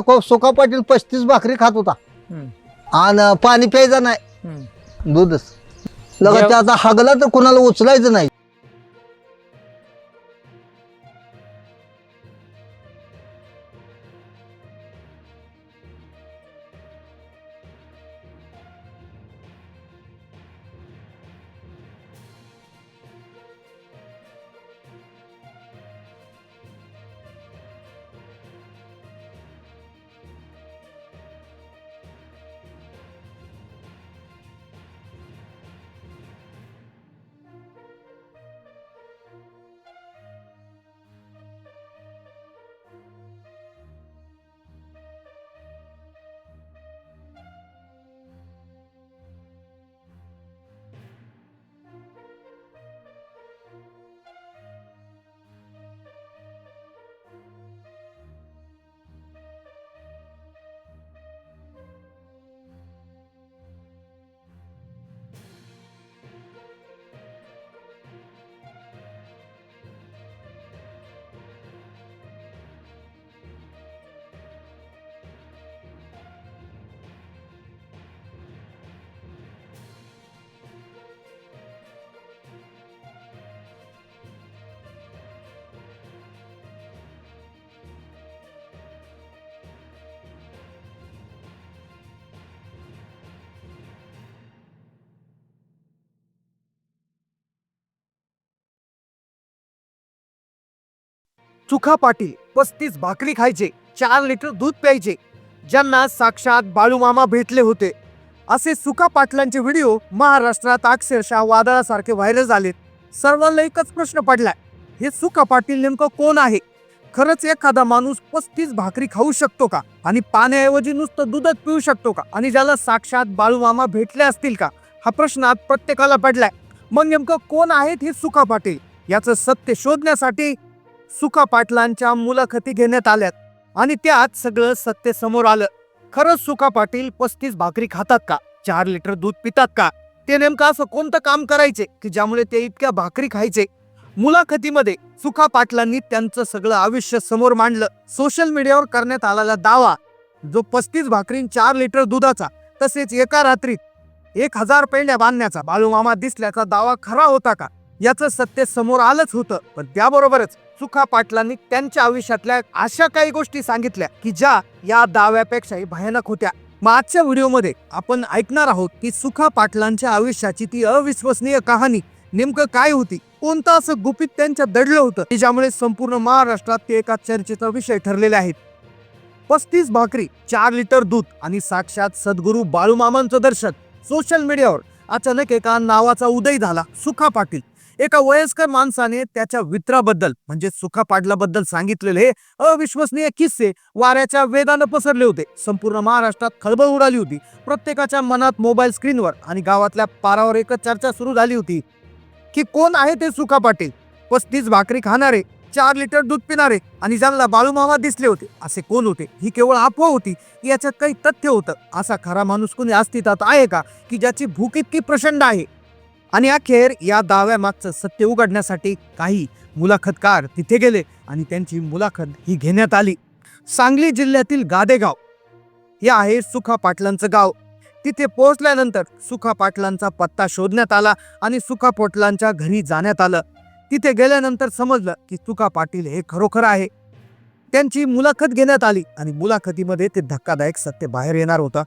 को- सुका पाटील पस्तीस भाकरी खात होता. आणि पाणी प्यायचं नाही. दूधच लगा जेव- त्याचा हगला तर कुणाला उचलायचं नाही चुखा पाटील पस्तीस भाकरी खायचे चार लिटर दूध प्यायचे. ज्यांना साक्षात बाळूमामा भेटले होते. असे सुका पाटलांचे व्हिडिओ महाराष्ट्रात अक्षरशः वादळासारखे व्हायरल झाले सर्वांना एकच प्रश्न पडलाय हे सुका पाटील नेमकं कोण आहे? खरंच एखादा माणूस पस्तीस भाकरी खाऊ शकतो का? आणि पाण्याऐवजी नुसतं दूधच पिऊ शकतो का? आणि ज्याला साक्षात बाळूमामा भेटले असतील का? हा प्रश्न आज प्रत्येकाला पडलाय. मग नेमकं कोण आहेत हे सुका पाटील? याचं सत्य शोधण्यासाठी सुका पाटलांच्या मुलाखती घेण्यात आल्यात आणि त्यात सगळं सत्य समोर आलं. खरंच सुका पाटील पस्तीस भाकरी खातात का? चार लिटर दूध पितात का? ते नेमकं असं कोणतं काम करायचे की ज्यामुळे ते इतक्या भाकरी खायचे? मुलाखतीमध्ये सुखा पाटलांनी त्यांचं सगळं आयुष्य समोर मांडलं. सोशल मीडियावर करण्यात आलेला दावा जो पस्तीस भाकरीन चार लिटर दुधाचा तसेच एका रात्रीत एक हजार पेंड्या बांधण्याचा बाळूमामा दिसल्याचा दावा खरा होता का? याचं सत्य समोर आलंच होतं. पण त्याबरोबरच सुखा पाटलांनी त्यांच्या आयुष्यातल्या अशा काही गोष्टी सांगितल्या की ज्या या दाव्यापेक्षाही भयानक होत्या. मग आजच्या व्हिडिओमध्ये आपण ऐकणार आहोत की सुखा पाटलांच्या आयुष्याची ती अविश्वसनीय कहाणी नेमकं काय होती? कोणतं असं गुपित त्यांच्या दडलं होतं? की ज्यामुळे संपूर्ण महाराष्ट्रात ते एका चर्चेचा विषय ठरलेले आहेत? पस्तीस भाकरी चार लिटर दूध आणि साक्षात सद्गुरू बाळूमामांचं दर्शन. सोशल मीडियावर अचानक एका नावाचा उदय झाला सुखा पाटील. एका वयस्कर माणसाने त्याच्या वित्राबद्दल म्हणजे सुखा पाटलाबद्दल सांगितलेले हे अविश्वसनीय किस्से वाऱ्याच्या वेगानं पसरले होते. संपूर्ण महाराष्ट्रात खळबळ उडाली होती. प्रत्येकाच्या मनात मोबाईल स्क्रीनवर आणि गावातल्या पारावर एकच चर्चा सुरू झाली होती की कोण आहे ते सुखा पाटील? पस्तीस भाकरी खाणारे चार लिटर दूध पिणारे आणि ज्यांना बाळूमामा दिसले होते असे कोण होते? ही केवळ अफवा होती की याच्यात काही तथ्य होतं. असा खरा माणूस कोणी अस्तित्वात आहे का की ज्याची भूक इतकी प्रचंड आहे? आणि अखेर या दाव्यामागचं सत्य उघडण्यासाठी काही मुलाखतकार तिथे गेले आणि त्यांची मुलाखत ही घेण्यात आली. सांगली जिल्ह्यातील गादेगाव हे आहे सुखा पाटलांचं गाव. तिथे पोहोचल्यानंतर सुखा पाटलांचा पत्ता शोधण्यात आला आणि सुखा पाटलांच्या घरी जाण्यात आलं. तिथे गेल्यानंतर समजलं की सुखा पाटील हे खरोखर आहे. त्यांची मुलाखत घेण्यात आली आणि मुलाखतीमध्ये ते धक्कादायक सत्य बाहेर येणार होतं.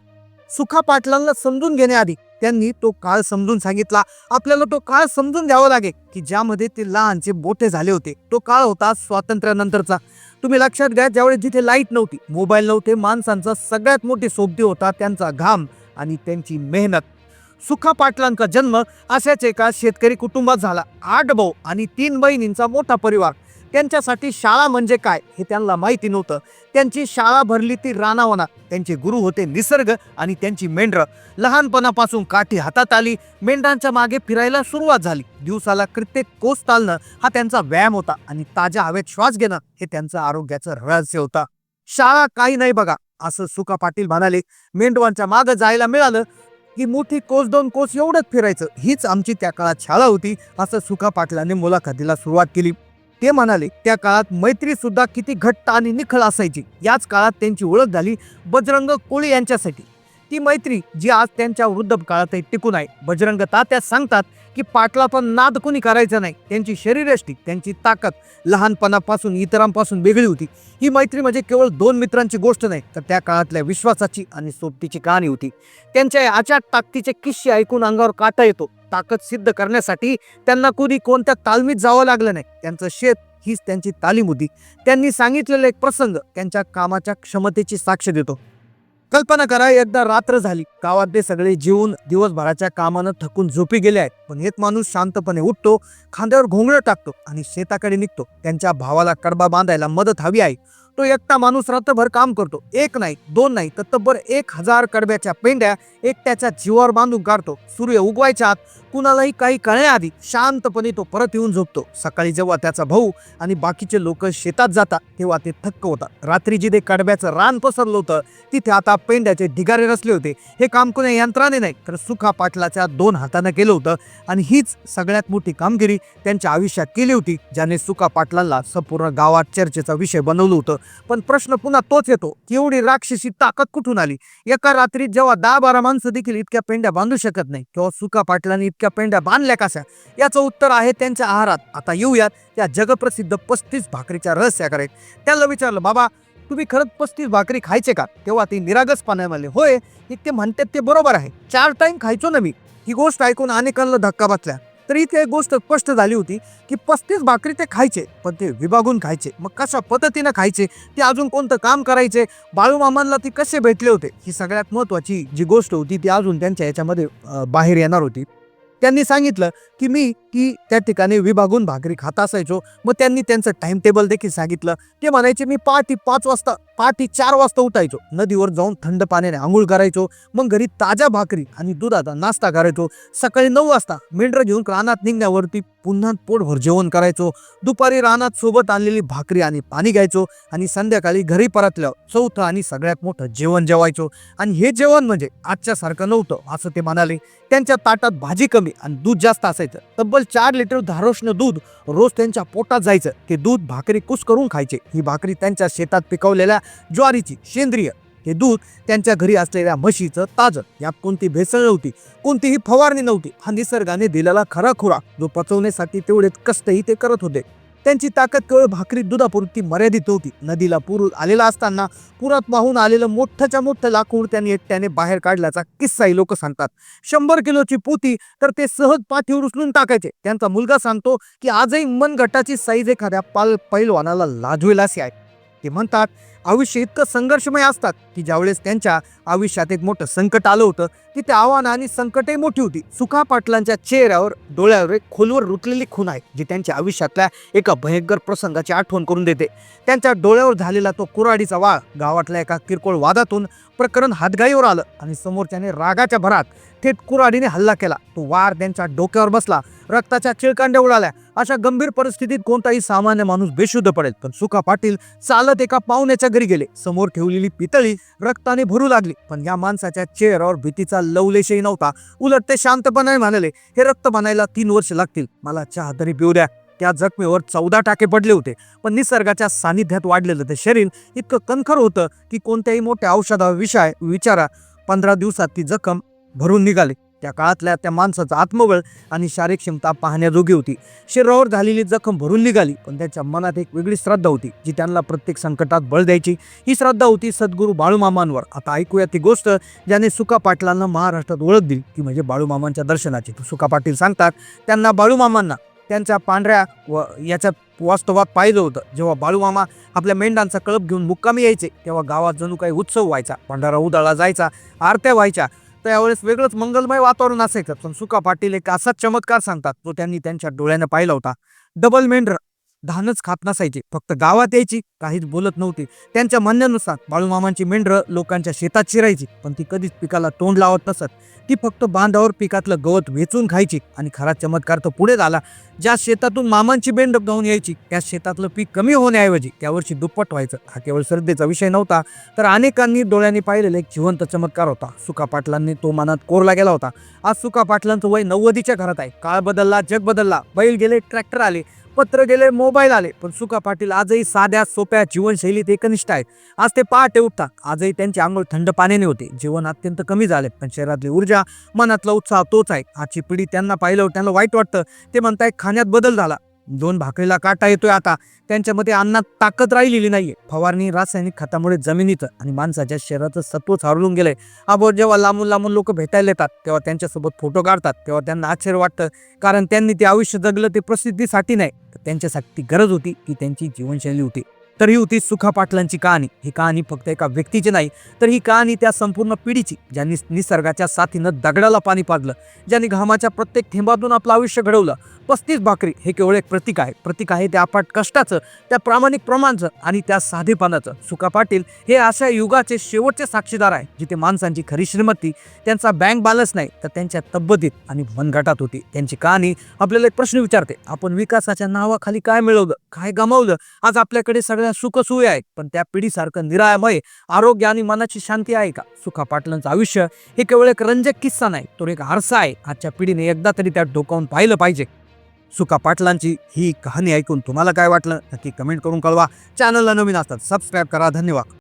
सुखा पाटलांना समजून घेण्याआधी त्यांनी तो काळ समजून सांगितला. आपल्याला तो काळ समजून घ्यावा लागेल की ज्यामध्ये ते लहानचे मोठे झाले होते. तो काळ होता स्वातंत्र्यानंतरचा. तुम्ही लक्षात घ्या ज्यावेळेस जिथे लाइट नव्हती मोबाईल नव्हते माणसांचा सगळ्यात मोठी सोबती होता त्यांचा घाम आणि त्यांची मेहनत. सुखा पाटलांचा जन्म अशाच एका शेतकरी कुटुंबात झाला. आठ भाऊ आणि तीन बहिणींचा मोठा परिवार. त्यांच्यासाठी शाळा म्हणजे काय हे त्यांना माहिती नव्हतं. त्यांची शाळा भरली ती रानावना. त्यांचे गुरु होते निसर्ग आणि त्यांची मेंढरं. लहानपणापासून काठी हातात आली. मेंढरांच्या मागे फिरायला सुरुवात झाली. दिवसाला कित्येक कोस चालणं हा त्यांचा व्यायाम होता आणि ताज्या हवेत श्वास घेणं हे त्यांचं आरोग्याचं रहस्य होता. शाळा काही नाही बघा असं सुका पाटील म्हणाले. मेंढवांच्या मागं जायला मिळालं की मोठी कोस दोन कोस एवढंच फिरायचं. हीच आमची त्या काळात शाळा होती असं सुका पाटलाने मुलाखतीला सुरुवात केली. ते म्हणाले त्या काळात मैत्री सुद्धा किती घट्ट आणि निखळ असायची. याच काळात त्यांची ओळख झाली बजरंग कोळी यांच्यासाठी. ती मैत्री जी आज त्यांच्या वृद्ध काळातही टिकून आहे बजरंग तात्या सांगतात की पाटलाचा नाद कोणी करायचा नाही. त्यांची शरीरयष्टी त्यांची ताकद लहानपणापासून इतरांपासून वेगळी होती. ही मैत्री म्हणजे केवळ दोन मित्रांची गोष्ट नाही तर त्या काळातल्या विश्वासाची आणि सोबतीची कहाणी होती. त्यांच्या आचार ताकदीचे किस्से ऐकून अंगावर काटा येतो. ताकद सिद्ध करण्यासाठी त्यांना कोणी कोणत्या तालमीत जावं लागलं नाही. त्यांचं शेत हीच त्यांची तालीम होती. त्यांनी सांगितलेला एक प्रसंग त्यांच्या कामाच्या क्षमतेची साक्ष देतो. कल्पना करा एकदा रात्र झाली. गावातले सगळे जीवन दिवसभराच्या कामानं थकून झोपी गेले आहेत. पण एक माणूस शांतपणे उठतो खांद्यावर घोंगडं टाकतो आणि शेताकडे निघतो. त्यांच्या भावाला कडबा बांधायला मदत हवी आहे. तो एकटा माणूस रात्रभर काम करतो. एक नाही दोन नाही तर तब्बल एक हजार कडब्याच्या पेंड्या एकट्याच्या जीवावर बांधून काढतो. सूर्य उगवायच्या आत कुणालाही काही कळण्याआधी शांतपणे तो परत येऊन झोपतो. सकाळी जेव्हा त्याचा भाऊ आणि बाकीचे लोक शेतात जातात तेव्हा ते थक्क होतात. रात्री जिथे कडब्याचं रान पसरलं होतं तिथे आता पेंड्याचे ढिगारे रचले होते. हे काम कोणी यंत्राने नाही तर सुखा पाटलाच्या दोन हातानं केलं होतं आणि हीच सगळ्यात मोठी कामगिरी त्यांच्या आयुष्यात केली होती ज्याने सुखा पाटलांना संपूर्ण गावात चर्चेचा विषय बनवलं होतं. पण प्रश्न पुन्हा तोच येतो की एवढी राक्षसी ताकद कुठून आली? एका रात्रीत जेव्हा दहा बारा माणसं देखील इतक्या पेंड्या बांधू शकत नाही किंवा सुका पाटलांनी इतक्या पेंड्या बांधल्या कशा? याचं उत्तर आहे त्यांच्या आहारात. आता येऊयात त्या जगप्रसिद्ध पस्तीस भाकरीच्या रहस्याकडे. त्याला विचारलं बाबा तुम्ही खरंच पस्तीस भाकरी खायचे का? तेव्हा ते निरागस पाण्यामध्ये होय हे ते म्हणतात ते बरोबर आहे. चार टाइम खायचो ना मी. ही गोष्ट ऐकून अनेकांना धक्का बसल्या तर इथे एक गोष्ट स्पष्ट झाली होती की पस्तीस भाकरी ते खायचे पण ते विभागून खायचे. मग कशा पद्धतीनं खायचे? ते अजून कोणतं काम करायचे? बाळूमामांना ती कसे भेटले होते? ही सगळ्यात महत्त्वाची जी गोष्ट होती ती अजून त्यांच्या याच्यामध्ये बाहेर येणार होती. त्यांनी सांगितलं की मी की त्या ठिकाणी विभागून भाकरी खात असायचो. मग त्यांनी त्यांचं टाइम टेबल देखील सांगितलं. ते म्हणायचे मी पहाटे पाच वाजता पहाटे चार वाजता उठायचो. नदीवर जाऊन थंड पाण्याने आंघोळ करायचो. मग घरी ताज्या भाकरी आणि दुधाचा नाश्ता करायचो. सकाळी नऊ वाजता मेंढरं घेऊन रानात निघण्यावरती पुन्हा पोटभर जेवण करायचो. दुपारी रानात सोबत आणलेली भाकरी आणि पाणी घ्यायचो आणि संध्याकाळी घरी परतल्यावर चौथं आणि सगळ्यात मोठं जेवण जेवायचो. आणि हे जेवण म्हणजे आजच्यासारखं नव्हतं असं ते म्हणाले. त्यांच्या ताटात भाजी कमी आणि दूध जास्त असायचं. तब्बल चार लिटर धारोष्ण दूध रोज त्यांच्या पोटात जायचं. ते दूध भाकरी कुस करून खायचे. ही भाकरी त्यांच्या शेतात पिकवलेल्या ज्वारीची सेंद्रिय हे दूध त्यांच्या घरी असलेल्या म्हशीचं ताजं यात कोणती भेसळ नव्हती कोणतीही फवारणी नव्हती हा निसर्गाने दिलेला खरा खुराक जो पचवण्यासाठी तेवढेच कष्टही ते करत होते. त्यांची ताकद केवळ भाकरी दुधापुरती मर्यादित होती नदीला पूर आलेला असताना पुरात वाहून आलेलं मोठ्याच्या मोठं लाकूड त्यांनी एकट्याने बाहेर काढल्याचा किस्साही लोक सांगतात. शंभर किलोची पोती तर ते सहज पाठीवर उचलून टाकायचे. त्यांचा मुलगा सांगतो की आजही मनगटाची साईज एखाद्या पाल पैलवानाला लाजवेल अशी आहे. ते म्हणतात आयुष्य इतकं संघर्षमय असतात की ज्यावेळेस त्यांच्या आयुष्यात एक मोठं संकट आलं होतं तिथे आव्हानं आणि संकटही मोठी होती. सुखा पाटलांच्या चेहऱ्यावर डोळ्यावर एक खोलवर रुतलेली खून आहे जी त्यांच्या आयुष्यातल्या एका भयंकर प्रसंगाची आठवण करून देते. त्यांच्या डोळ्यावर झालेला तो कुऱ्हाडीचा वाळ गावातल्या एका किरकोळ वादातून प्रकरण हातगाईवर आलं आणि समोरच्याने रागाच्या भरात थेट कुऱ्हाडीने हल्ला केला. तो वार त्यांच्या डोक्यावर बसला. रक्ताच्या चिळकांड्या उडाल्या. अशा गंभीर परिस्थितीत कोणताही सामान्य माणूस बेशुद्ध पडेल. पण सुखा पाटील चालत एका पाहुण्याच्या घरी गेले. समोर ठेवलेली पितळी रक्ताने भरू लागली. पण या माणसाच्या चेहऱ्यावर भीतीचा लवलेशही नव्हता. उलट ते शांतपणाने म्हणाले हे रक्त बनायला तीन वर्ष लागतील. मला चहा तरी पिऊ द्या. त्या जखमेवर चौदा टाके पडले होते. पण निसर्गाच्या सानिध्यात वाढलेलं ते शरीर इतकं कणखर होतं की कोणत्याही मोठ्या औषधा विषय विचारा. पंधरा दिवसात ती जखम भरून निघाले. त्या काळातल्या त्या माणसाचं आत्मबळ आणि शारीरिक क्षमता पाहण्याजोगी होती. शरीरावर झालेली जखम भरून निघाली पण त्याच्या मनात एक वेगळी श्रद्धा होती जी त्यांना प्रत्येक संकटात बळ द्यायची. ही श्रद्धा होती सद्गुरू बाळूमामांवर. आता ऐकूया ती गोष्ट ज्याने सुका पाटलांना महाराष्ट्रात ओळख दिली. ती म्हणजे बाळूमामांच्या दर्शनाची. सुका पाटील सांगतात त्यांना बाळूमामांना त्यांच्या पांढऱ्या व याच्या वास्तवात पाहिलं होतं. जेव्हा बाळूमामा आपल्या मेंढांचा कळप घेऊन मुक्कामी यायचे तेव्हा गावात जणू काही उत्सव व्हायचा. भंडारा उदाळा जायचा आरत्या व्हायच्या तर त्यावेळेस वेगळंच मंगलमय वातावरण असायचं. पण सुका पाटील एक असा चमत्कार सांगतात तो त्यांनी त्यांच्या डोळ्यानं पाहिला होता. डबल मेंढर धानच खात नसायचे. फक्त गावात यायची काहीच बोलत नव्हती. त्यांच्या म्हणण्यानुसार बाळूमामांची मेंढरं लोकांच्या शेतात शिरायची पण ती कधीच पिकाला तोंड लावत नसत. ती फक्त बांधावर पिकातलं गवत वेचून खायची आणि खरा चमत्कार तर पुढे झाला. ज्या शेतातून मामांची मेंढ गाऊन यायची त्या शेतातलं पीक कमी होण्याऐवजी त्यावर्षी दुप्पट व्हायचं. हा केवळ श्रद्धेचा विषय नव्हता तर अनेकांनी डोळ्यांनी पाहिलेला एक जिवंत चमत्कार होता. सुका पाटलांनी तो मनात कोरला गेला होता. आज सुका पाटलांचं वय नव्वदीच्या घरात आहे. काळ बदलला जग बदलला. बैल गेले ट्रॅक्टर आले. पत्र गेले मोबाईल आले. पण सुका पाटील आजही साध्या सोप्या जीवनशैलीत एकनिष्ठ आहेत. आज ते पहाटे उठतात. आजही त्यांची आंघोळ थंड पाण्याने होते. जीवन अत्यंत कमी झाले पण शहरातली ऊर्जा मनातला उत्साह तोच आहे. आजची पिढी त्यांना पाहिलं त्यांना वाईट वाटतं. ते म्हणताय खाण्यात बदल झाला. दोन भाकरीला काटा येतोय आता. त्यांच्यामध्ये अन्नात ताकद राहिलेली नाहीये. फवारणी रासायनिक खतामुळे जमिनीचं आणि माणसाच्या शरीराचं सत्वच हरवून गेलंय. अबो जेव्हा लांबून लांबून लोक भेटायला येतात तेव्हा त्यांच्यासोबत फोटो काढतात तेव्हा त्यांना आश्चर्य वाटतं. कारण त्यांनी ते आयुष्य जगलं ते प्रसिद्धीसाठी नाही. तर त्यांच्यासाठी ती गरज होती की त्यांची जीवनशैली होती. तर ही होती सुखा पाटलांची कहाणी. ही कहाणी फक्त एका व्यक्तीची नाही तर ही कहाणी त्या संपूर्ण पिढीची ज्यांनी निसर्गाच्या साथीनं दगडाला पाणी पाजलं ज्यांनी घामाच्या प्रत्येक थेंबातून आपलं आयुष्य घडवलं. पस्तीस भाकरी हे केवळ एक प्रतीक आहे. प्रतीक आहे त्या अपाट कष्टाचं त्या प्रामाणिक प्रमाणचं आणि त्या साधेपणाचं. सुखा पाटील हे अशा युगाचे शेवटचे साक्षीदार आहे जिथे माणसांची खरी श्रीमती त्यांचा बँक बॅलन्स नाही तर त्यांच्या तब्येतीत आणि मनगटात होती. त्यांची कहाणी आपल्याला एक प्रश्न विचारते. आपण विकासाच्या नावाखाली काय मिळवलं काय गमावलं? आज आपल्याकडे सगळ्या सुखसोयी आहेत पण त्या पिढीसारखं निरामय आरोग्य आणि मनाची शांती आहे का? सुखा पाटलांचं आयुष्य हे केवळ एक रंजक किस्सा नाही तो एक आरसा आहे. आजच्या पिढीने एकदा तरी त्यात डोकावून पाहिलं पाहिजे. सुका पाटलांची ही कहाणी ऐकून तुम्हाला काय वाटलं? नक्की कमेंट करून कळवा. चॅनलला नवीन असतात सबस्क्राईब करा. धन्यवाद.